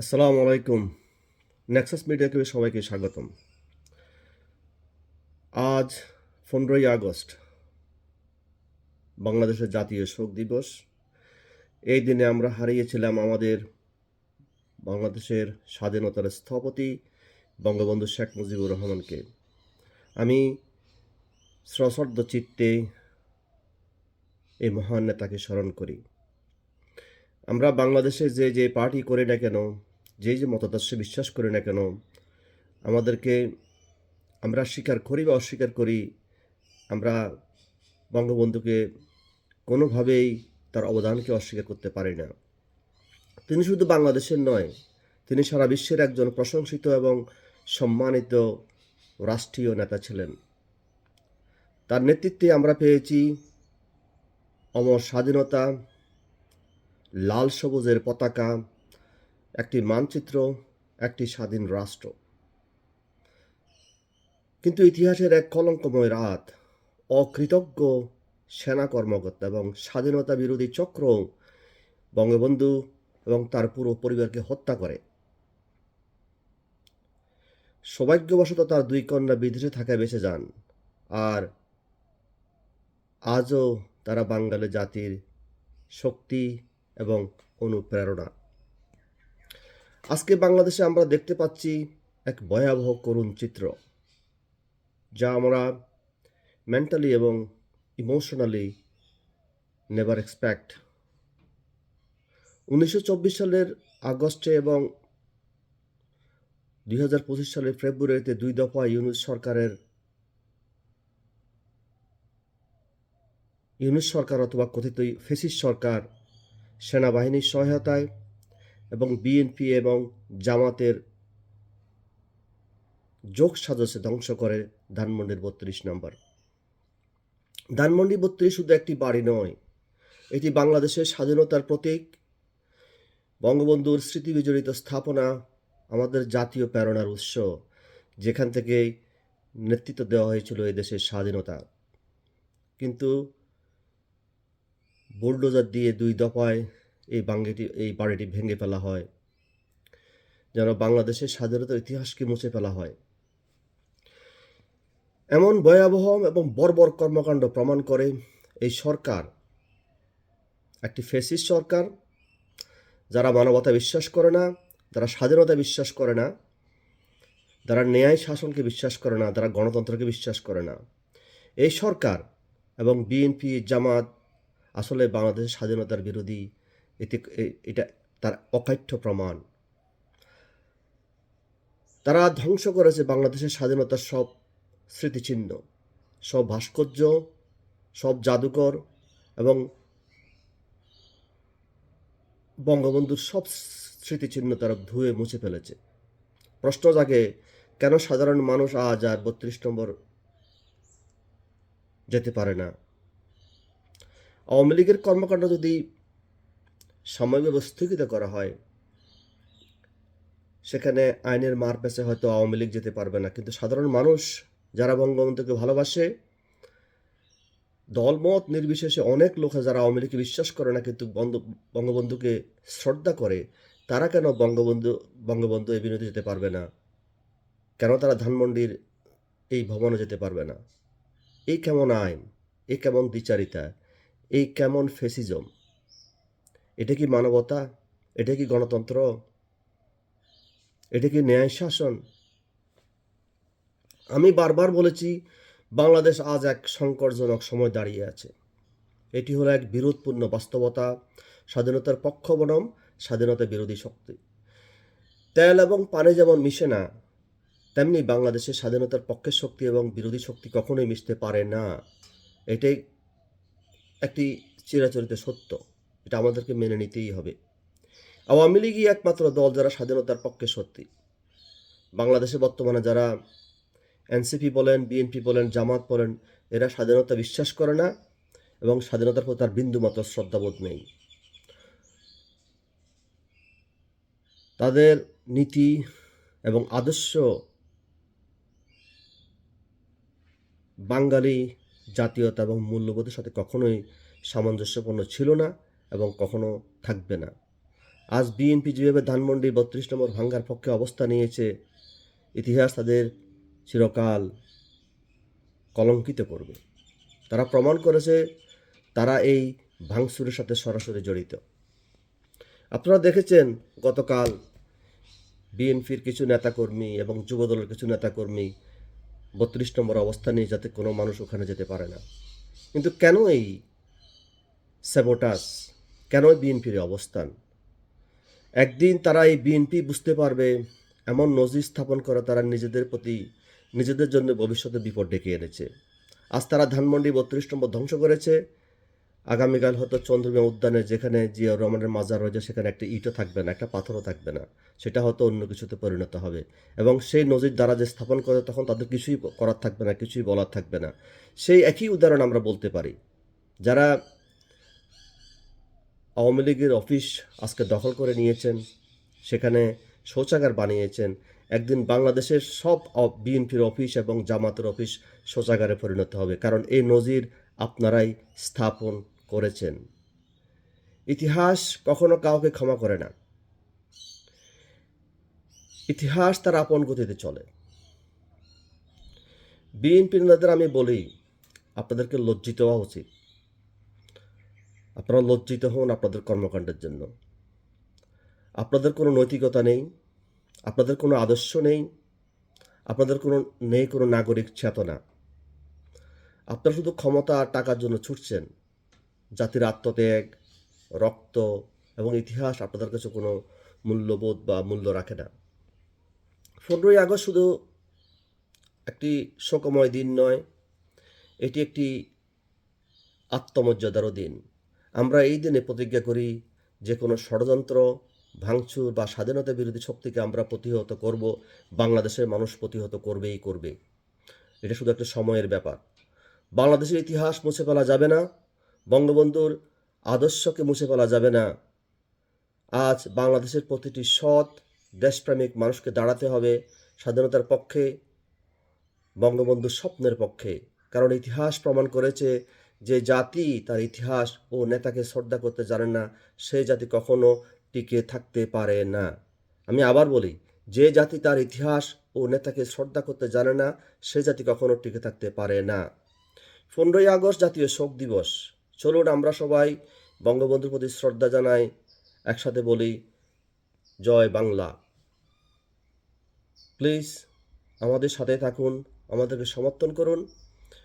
আসসালামু আলাইকুম। নেক্সাস মিডিয়াকে সবাইকে স্বাগতম। আজ পনেরোই আগস্ট, বাংলাদেশের জাতীয় শোক দিবস। এই দিনে আমরা হারিয়েছিলাম আমাদের বাংলাদেশের স্বাধীনতার স্থপতি বঙ্গবন্ধু শেখ মুজিবুর রহমানকে। আমি সশ্রদ্ধ চিত্তে এই মহান নেতাকে স্মরণ করি। আমরা বাংলাদেশে যে যে পার্টি করি না কেন যে যে মতাদর্শে বিশ্বাস করি না কেন, আমাদেরকে আমরা স্বীকার করি বা অস্বীকার করি, আমরা বঙ্গবন্ধুকে কোনোভাবেই তার অবদানকে অস্বীকার করতে পারি না। তিনি শুধু বাংলাদেশের নয়, তিনি সারা বিশ্বের একজন প্রশংসিত এবং সম্মানিত রাষ্ট্রীয় নেতা ছিলেন। তার নেতৃত্বে আমরা পেয়েছি অমর স্বাধীনতা, লাল সবুজের পতাকা একটি মানচিত্র, একটি স্বাধীন রাষ্ট্র। কিন্তু ইতিহাসের এক কলঙ্কময় রাত, অকৃতজ্ঞ সেনা কর্মকর্তা এবং স্বাধীনতা বিরোধী চক্র বঙ্গবন্ধু এবং তার পুরো পরিবারকে হত্যা করে। সৌভাগ্যবশত তার দুই কন্যা বিদেশে থাকায় বেঁচে যান আর আজও তারা বাঙালি জাতির শক্তি এবং অনুপ্রেরণা। আজকে বাংলাদেশে আমরা দেখতে পাচ্ছি এক ভয়াবহ করুণ চিত্র, যা আমরা মেন্টালি এবং ইমোশনালি নেভার এক্সপেক্ট উনিশশো চব্বিশ সালের আগস্টে এবং দুই হাজার পঁচিশ সালের ফেব্রুয়ারিতে দুই দফা ইউনিট সরকারের ইউনিট সরকার অথবা কথিত ফেসিস সরকার সেনাবাহিনীর সহায়তায় এবং বিএনপি এবং জামাতের যোগ সাজসে ধ্বংস করে ধানমন্ডির বত্রিশ নম্বর। ধানমন্ডি বত্রিশ শুধু একটি বাড়ি নয়, এটি বাংলাদেশের স্বাধীনতার প্রতীক। বঙ্গবন্ধুর স্মৃতি বিজড়িত স্থাপনা আমাদের জাতীয় প্রেরণার উৎস, যেখান থেকে নেতৃত্ব দেওয়া হয়েছিল এই দেশের স্বাধীনতা। কিন্তু বুলডোজার দিয়ে দুই দফায় এই বাঙ্গিটি, এই বাড়িটি ভেঙে ফেলা হয়। যেন বাংলাদেশের স্বাধীনতার ইতিহাসকে মুছে ফেলা হয়। এমন ভয়াবহ এবং বর্বর কর্মকাণ্ড প্রমাণ করে এই সরকার, একটি ফেসিস সরকার, যারা মানবতা বিশ্বাস করে না, যারা স্বাধীনতা বিশ্বাস করে না, যারা ন্যায় শাসনকে বিশ্বাস করে না, যারা গণতন্ত্রকে বিশ্বাস করে না। এই সরকার এবং বিএনপি জামাত আসলে বাংলাদেশের স্বাধীনতার বিরোধী এতে এটা তার অকাঠ্য প্রমাণ। তারা ধ্বংস করেছে বাংলাদেশের স্বাধীনতার সব স্মৃতিচিহ্ন, সব ভাস্কর্য, সব জাদুকর এবং বঙ্গবন্ধুর সব স্মৃতিচিহ্ন তারা ধুয়ে মুছে ফেলেছে। প্রশ্ন জাগে, কেন সাধারণ মানুষ আজ আর বত্রিশ নম্বর যেতে পারে না? আওয়ামী লীগের কর্মকাণ্ড যদি সময়ভাবে স্থগিত করা হয়। সেখানে আইনের মার পেছে হয়তো আওয়ামী লীগ যেতে পারবে না। কিন্তু সাধারণ মানুষ যারা বঙ্গবন্ধুকে ভালোবাসে, দলমত নির্বিশেষে অনেক লোক যারা আওয়ামী লীগকে বিশ্বাস করে না, কিন্তু বঙ্গবন্ধুকে শ্রদ্ধা করে, তারা কেন বঙ্গবন্ধু বঙ্গবন্ধু এই বিনোদে যেতে পারবে না? কেন তারা ধানমন্ডির এই ভবনে যেতে পারবে না? এই কেমন আইন? এই কেমন দ্বিচারিতা? এই কেমন ফেসিজম? এটা কি মানবতা? এটা কি গণতন্ত্র? এটা কি ন্যায় শাসন? আমি বারবার বলেছি, বাংলাদেশ আজ এক সংকটজনক সময় দাঁড়িয়ে আছে। এটি হলো এক বিরোধপূর্ণ বাস্তবতা, স্বাধীনতার পক্ষ বনম, স্বাধীনতা বিরোধী শক্তি। তেল এবং পানি যেমন মিশে না, তেমনি বাংলাদেশের স্বাধীনতার পক্ষের শক্তি এবং বিরোধী শক্তি কখনোই মিশতে পারে না। এটাই একটি চিরাচরিত সত্য। এটা আমাদেরকে মেনে নিতেই হবে। আওয়ামী লীগই একমাত্র দল যারা স্বাধীনতার পক্ষে সত্যি। বাংলাদেশে বর্তমানে যারা এনসিপি বলেন, বিএনপি বলেন, জামাত বলেন, এরা স্বাধীনতা বিশ্বাস করে না এবং স্বাধীনতার প্রতি তার বিন্দুমাত্র শ্রদ্ধাবোধ নেই। তাদের নীতি এবং আদর্শ বাঙালি জাতীয়তা এবং মূল্যবোধের সাথে কখনোই সামঞ্জস্যপূর্ণ ছিল না। এবং কখনো থাকবে না। আজ বিএনপি যেভাবে ধানমন্ডি বত্রিশ নম্বর ভাঙ্গার পক্ষে অবস্থা নিয়েছে, ইতিহাস তাদের চিরকাল কলঙ্কিত করবে। তারা প্রমাণ করেছে, তারা এই ভাঙচুরের সাথে সরাসরি জড়িত। আপনারা দেখেছেন গতকাল বিএনপির কিছু নেতাকর্মী এবং যুবদলের কিছু নেতাকর্মী বত্রিশ নম্বর অবস্থা নিয়ে যাতে কোনো মানুষ ওখানে যেতে পারে না। কিন্তু কেন এই স্যাবোটাস কেন বিএনপির অবস্থান? একদিন তারা এই বিএনপি বুঝতে পারবে, এমন নজির স্থাপন করা তারা নিজেদের প্রতি, নিজেদের জন্য ভবিষ্যতে বিপদ ডেকে এনেছে। আজ তারা ধানমন্ডি বত্রিশ নম্বর ধ্বংস করেছে। আগামীকাল হয়তো চন্দ্রমা উদ্যানে যেখানে জিয়া রহমানের মাজার রয়েছে, সেখানে একটা ইটও থাকবে না, একটা পাথরও থাকবে না। সেটা হয়তো অন্য কিছুতে পরিণত হবে। এবং সেই নজির দ্বারা যে স্থাপন করে তখন তাদের কিছুই করার থাকবে না, কিছুই বলার থাকবে না। সেই একই উদাহরণ আমরা বলতে পারি। যারা আওয়ামী লীগের অফিস আজকে দখল করে নিয়েছেন, সেখানে শৌচাগার বানিয়েছেন। একদিন বাংলাদেশের সব বিএনপির অফিস এবং জামাতের অফিস শৌচাগারে পরিণত হবে, কারণ এই নজির আপনারাই স্থাপন করেছেন। ইতিহাস কখনো কাউকে ক্ষমা করে না। ইতিহাস তার আপন গতিতে চলে। বিএনপি নেতাদের আমি বলি, আপনাদেরকে লজ্জিত হওয়া উচিত। আপনারা লজ্জিত হন আপনাদের কর্মকাণ্ডের জন্য। আপনাদের কোনো নৈতিকতা নেই, আপনাদের কোনো আদর্শ নেই, আপনাদের কোনো নেই কোনো নাগরিক চেতনা। আপনারা শুধু ক্ষমতা আর টাকার জন্য ছুটছেন। জাতির আত্মত্যাগ, রক্ত এবং ইতিহাস আপনাদের কাছে কোনো মূল্যবোধ বা মূল্য রাখে না। পনেরোই আগস্ট শুধু একটি শোকময় দিন নয়, এটি একটি আত্মমর্যাদারও দিন। আমরা এই দিনে প্রতিজ্ঞা করি যে কোনো ষড়যন্ত্র, ভাঙচুর বা স্বাধীনতা বিরোধী শক্তিকে আমরা প্রতিহত করব, বাংলাদেশের মানুষ প্রতিহত করবেই করবে। এটা শুধু একটা সময়ের ব্যাপার। বাংলাদেশের ইতিহাস মুছে ফেলা যাবে না। বঙ্গবন্ধুর আদর্শকে মুছে ফেলা যাবে না। আজ বাংলাদেশের প্রতিটি সৎ, দেশপ্রেমিক মানুষকে দাঁড়াতে হবে স্বাধীনতার পক্ষে, বঙ্গবন্ধুর স্বপ্নের পক্ষে। কারণ ইতিহাস প্রমাণ করেছে যে জাতি তার ইতিহাস ও নেতাকে শ্রদ্ধা করতে জানে না, সে জাতি কখনো টিকে থাকতে পারে না। আমি আবার বলি, যে জাতি তার ইতিহাস ও নেতাকে শ্রদ্ধা করতে জানে না, সে জাতি কখনো টিকে থাকতে পারে না। পনেরোই আগস্ট জাতীয় শোক দিবস। চলুন আমরা সবাই বঙ্গবন্ধুর প্রতি শ্রদ্ধা জানাই, একসাথে বলি, জয় বাংলা। প্লিজ আমাদের সাথে থাকুন, আমাদেরকে সমর্থন করুন,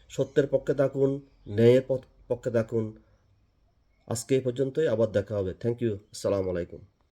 সত্যের পক্ষে থাকুন ন্যায়ের পক্ষে থাকুন আজকে এই পর্যন্তই আবার দেখা হবে। থ্যাংক ইউ আসসালামু আলাইকুম